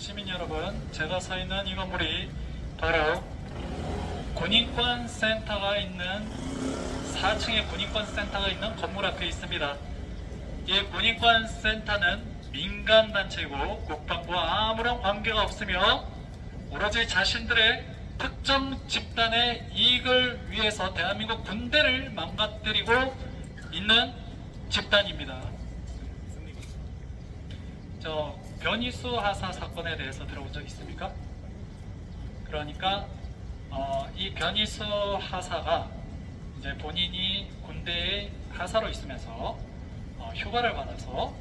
시민 여러분, 제가 서 있는 이 건물이 바로 군인권 센터가 있는 4층에 군인권 센터가 있는 건물 앞에 있습니다. 이 군인권 센터는 민간 단체이고 국방부와 아무런 관계가 없으며 오로지 자신들의 특정 집단의 이익을 위해서 대한민국 군대를 망가뜨리고 있는 집단입니다. 저 변희수 하사 사건에 대해서 들어본 적 있습니까? 그러니까 어, 이 변희수 하사가 이제 본인이 군대에 하사로 있으면서 어, 휴가를 받아서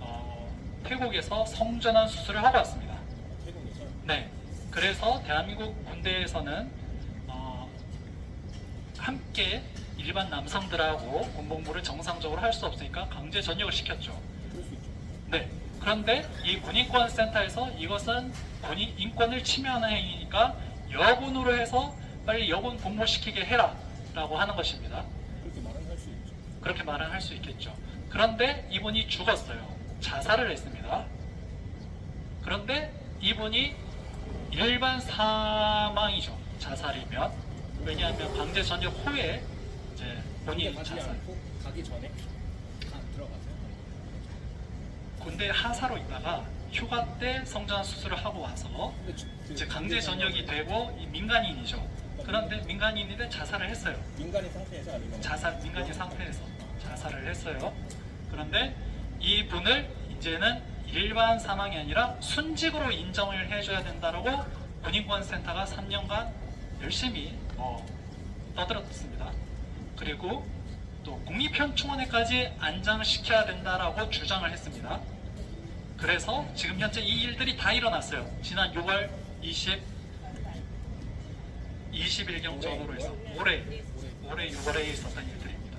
어, 태국에서 성전환 수술을 하고 왔습니다. 네. 그래서 대한민국 군대에서는 어, 함께 일반 남성들하고 군복무를 정상적으로 할 수 없으니까 강제 전역을 시켰죠. 네. 그런데 이 군인권 센터에서 이것은 군인 인권을 침해하는 행위니까 여군으로 해서 빨리 여군 복무시키게 해라 라고 하는 것입니다. 그렇게 말은 할 수 있죠. 그렇게 말은 할 수 있겠죠. 그런데 이분이 죽었어요. 자살을 했습니다. 그런데 이분이 일반 사망이죠. 자살이면 왜냐하면 강제 전역 후에 이제 본인 자살. 가기 전에. 군대 하사로 있다가 휴가 때 성전환 수술을 하고 와서 그 이제 강제 전역이 되고 이 민간인이죠. 그런데 민간인인데 자살을 했어요. 민간인 상태에서 아니면 자살 민간인 상태에서 자살을 했어요. 그런데 이 분을 이제는 일반 사망이 아니라 순직으로 인정을 해줘야 된다라고 군인권센터가 3년간 열심히 어, 떠들었습니다. 그리고 또 국립현충원에까지 안장시켜야 된다라고 주장을 했습니다. 그래서 지금 현재 이 일들이 다 일어났어요. 지난 6월 20 20일경적으로 해서 올해 올해 6월에 있었던 일들입니다.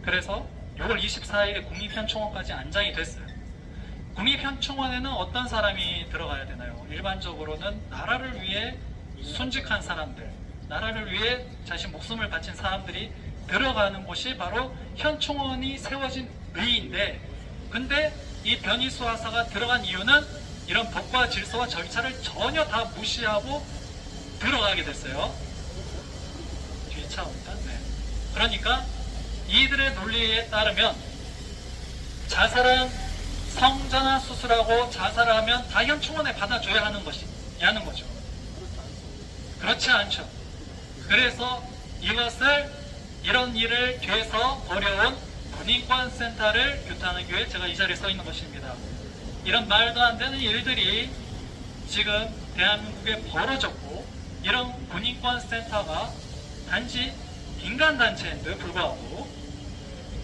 그래서 6월 24일에 국립현충원까지 안장이 됐어요. 국립현충원에는 어떤 사람이 들어가야 되나요? 일반적으로는 나라를 위해 순직한 사람들, 나라를 위해 자신 목숨을 바친 사람들이 들어가는 곳이 바로 현충원이 세워진 의의인데, 근데 이 변희수 하사가 들어간 이유는 이런 법과 질서와 절차를 전혀 다 무시하고 들어가게 됐어요. 뒤에 차 온다. 네. 그러니까 이들의 논리에 따르면 자살한 성전환 수술하고 자살을 하면 다 현충원에 받아줘야 하는 것이 야는 거죠. 그렇지 않죠. 그래서 이것을 이런 일을 뒤에서 군 인권 센터를 규탄하기 위해 제가 이 자리에 서 있는 것입니다. 이런 말도 안 되는 일들이 지금 대한민국에 벌어졌고 이런 군인권 센터가 단지 민간 단체인데 불구하고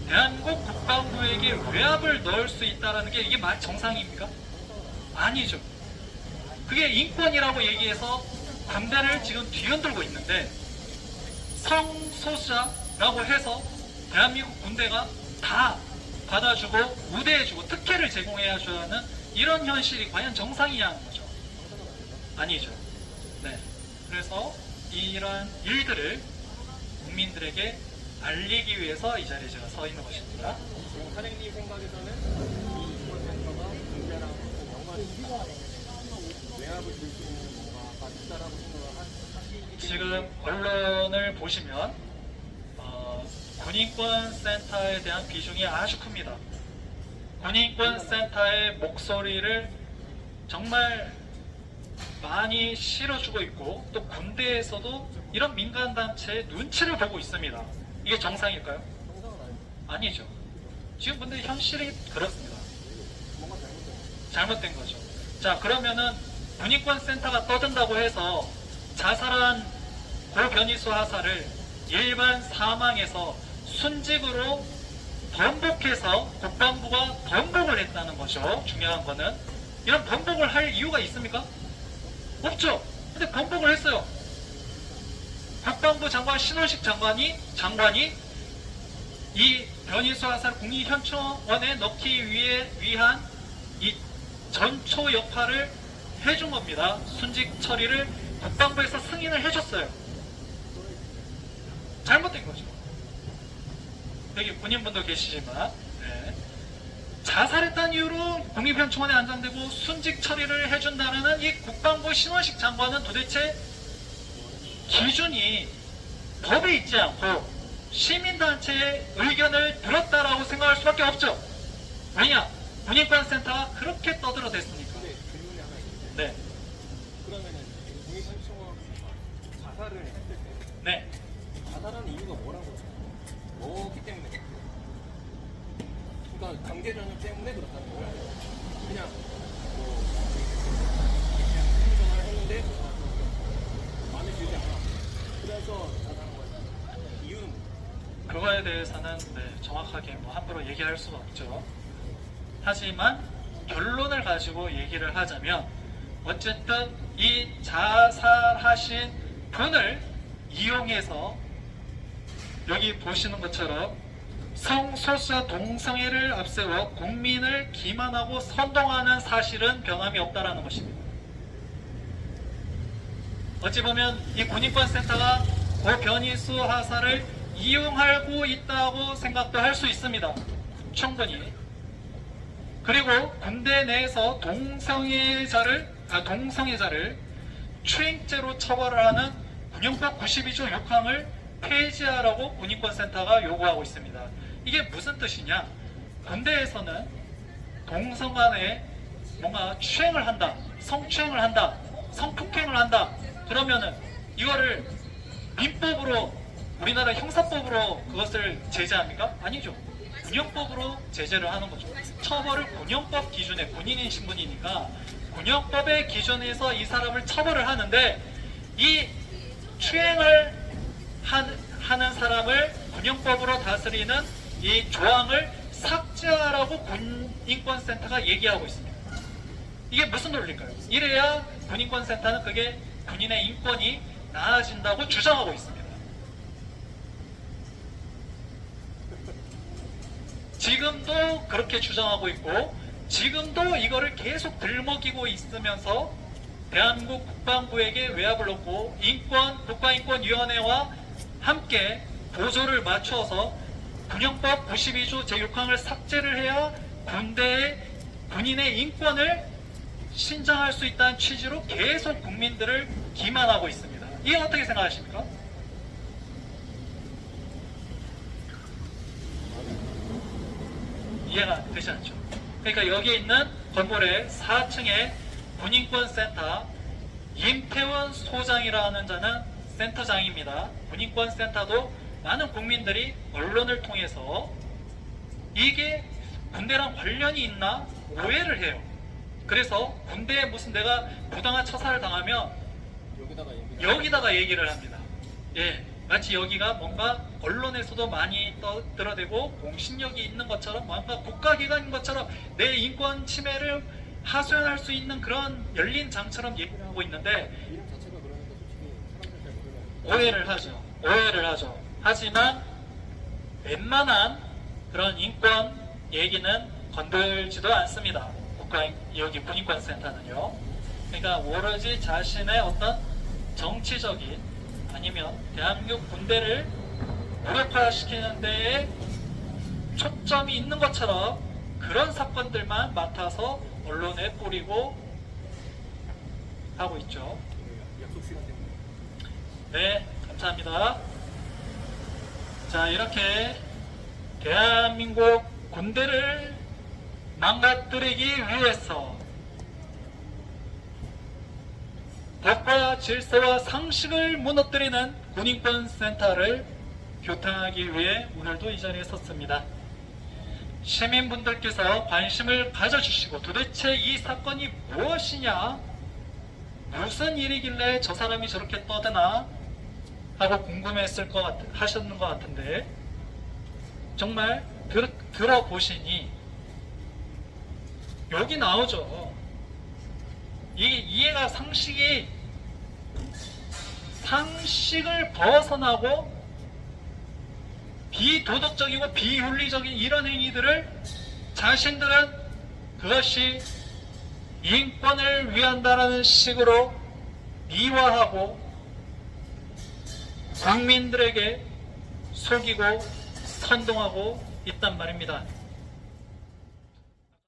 대한민국 국방부에게 외압을 넣을 수 있다는 게 이게 말 정상입니까? 아니죠. 그게 인권이라고 얘기해서 군대를 지금 뒤흔들고 있는데 성소수자라고 해서 대한민국 군대가 다 받아주고 우대해주고 특혜를 제공해야 하는 이런 현실이 과연 정상이냐 하는 거죠. 아니죠. 네. 그래서 이러한 일들을 국민들에게 알리기 위해서 이 자리에 제가 서 있는 것입니다. 지금 사장님 생각에서는 이 인권센터가 군대랑 연관이 있다. 외압을 줄수 있는 뭔가가 있다라고 생각을 하시기 지금 언론을 보시면 어, 군인권 센터에 대한 비중이 아주 큽니다. 군인권 센터의 목소리를 정말 많이 실어주고 있고 또 군대에서도 이런 민간 단체의 눈치를 보고 있습니다. 이게 정상일까요? 아니죠. 지금 근데 현실이 그렇습니다. 잘못된 거죠. 자, 그러면은 군인권 센터가 떠든다고 해서 자살한 고 변희수 하사를 일반 사망에서 순직으로 번복해서 국방부가 번복을 했다는 거죠. 중요한 거는 이런 번복을 할 이유가 있습니까? 없죠. 근데 번복을 했어요. 국방부 장관 신원식 장관이 장관이 이 변희수 하사를 국립현충원에 넣기 위해 위한 이 전초 역할을 해준 겁니다. 순직 처리를 국방부에서 승인을 해줬어요. 잘못된 거죠. 여기 군인분도 계시지만, 네. 자살했다는 이유로 국립현충원에 안장되고 순직 처리를 해준다는 이 국방부 신원식 장관은 도대체 기준이 법에 있지 않고 시민단체의 의견을 들었다라고 생각할 수밖에 없죠. 왜냐? 군인권센터가 그렇게 떠들어댔으니까. 근데 질문이 하나 있는데 네, 그러면은 국립현충원 자살을 했을 때 네. 자살하는 이유가 뭐라고 뭐기 때문에 그러니까 강제 전역 때문에 그렇다는 거야 그냥 뭐 생존을 했는데 마음에 들지 않아 그래서 자살한 거야 이유는 뭐? 그거에 대해서는 네, 정확하게 뭐 함부로 얘기할 수가 없죠. 하지만 결론을 가지고 얘기를 하자면 어쨌든 이 자살하신 분을 이용해서 여기 보시는 것처럼 성소수자 동성애를 앞세워 국민을 기만하고 선동하는 사실은 변함이 없다라는 것입니다. 어찌 보면 이 군인권센터가 고 변희수 하사를 이용하고 있다고 생각도 할 수 있습니다. 충분히. 그리고 군대 내에서 동성애자를 아, 동성애자를 추행죄로 처벌을 하는 군용법 92조 6항을 폐지하라고 군인권센터가 요구하고 있습니다. 이게 무슨 뜻이냐? 군대에서는 동성 간에 뭔가 추행을 한다, 성추행을 한다, 성폭행을 한다. 그러면은 이거를 민법으로 우리나라 형사법으로 그것을 제재합니까? 아니죠. 군형법으로 제재를 하는 거죠. 처벌을 군형법 기준에 군인인 신분이니까 군형법의 기준에서 이 사람을 처벌을 하는데 이 추행을 한- 하는 사람을 군형법으로 다스리는 이 조항을 삭제하라고 군인권센터가 얘기하고 있습니다. 이게 무슨 논리일까요? 이래야 군인권센터는 그게 군인의 인권이 나아진다고 주장하고 있습니다. 지금도 그렇게 주장하고 있고 지금도 이거를 계속 들먹이고 있으면서 대한민국 국방부에게 외압을 놓고 인권 국가인권위원회와 함께 보조를 맞춰서 군형법 92조 제6항을 삭제를 해야 군대의 군인의 인권을 신장할 수 있다는 취지로 계속 국민들을 기만하고 있습니다. 이게 어떻게 생각하십니까? 이해가 되지 않죠. 그러니까 여기 있는 건물의 4층에 군인권센터 임태원 소장이라는 자는 센터장입니다. 군인권센터도 많은 국민들이 언론을 통해서 이게 군대랑 관련이 있나 오해를 해요. 그래서 군대에 무슨 내가 부당한 처사를 당하면 여기다가 얘기 여기다가 얘기를 합니다. 예, 마치 여기가 뭔가 언론에서도 많이 떠들어대고 공신력이 있는 것처럼 뭔가 국가기관인 것처럼 내 인권 침해를 하소연할 수 있는 그런 열린 장처럼 얘기를 하고 있는데 오해를 하죠. 오해를 하죠. 하지만 웬만한 그런 인권 얘기는 건들지도 않습니다. 국가 여기 군인권센터는요. 그러니까 오로지 자신의 어떤 정치적인 아니면 대한민국 군대를 무력화시키는 데에 초점이 있는 것처럼 그런 사건들만 맡아서 언론에 뿌리고 하고 있죠. 약속 시간 때문에 네, 감사합니다. 자, 이렇게 대한민국 군대를 망가뜨리기 위해서 법과 질서와 상식을 무너뜨리는 군인권 센터를 규탄하기 위해 오늘도 이 자리에 섰습니다. 시민분들께서 관심을 가져주시고 도대체 이 사건이 무엇이냐? 무슨 일이길래 저 사람이 저렇게 떠드나? 하고 궁금했을 것 같, 하셨는 것 같은데 정말 들, 들어보시니 여기 나오죠. 이 이해가 상식이 상식을 벗어나고 비도덕적이고 비윤리적인 이런 행위들을 자신들은 그것이 인권을 위한다라는 식으로 미화하고 국민들에게 속이고 선동하고 있단 말입니다.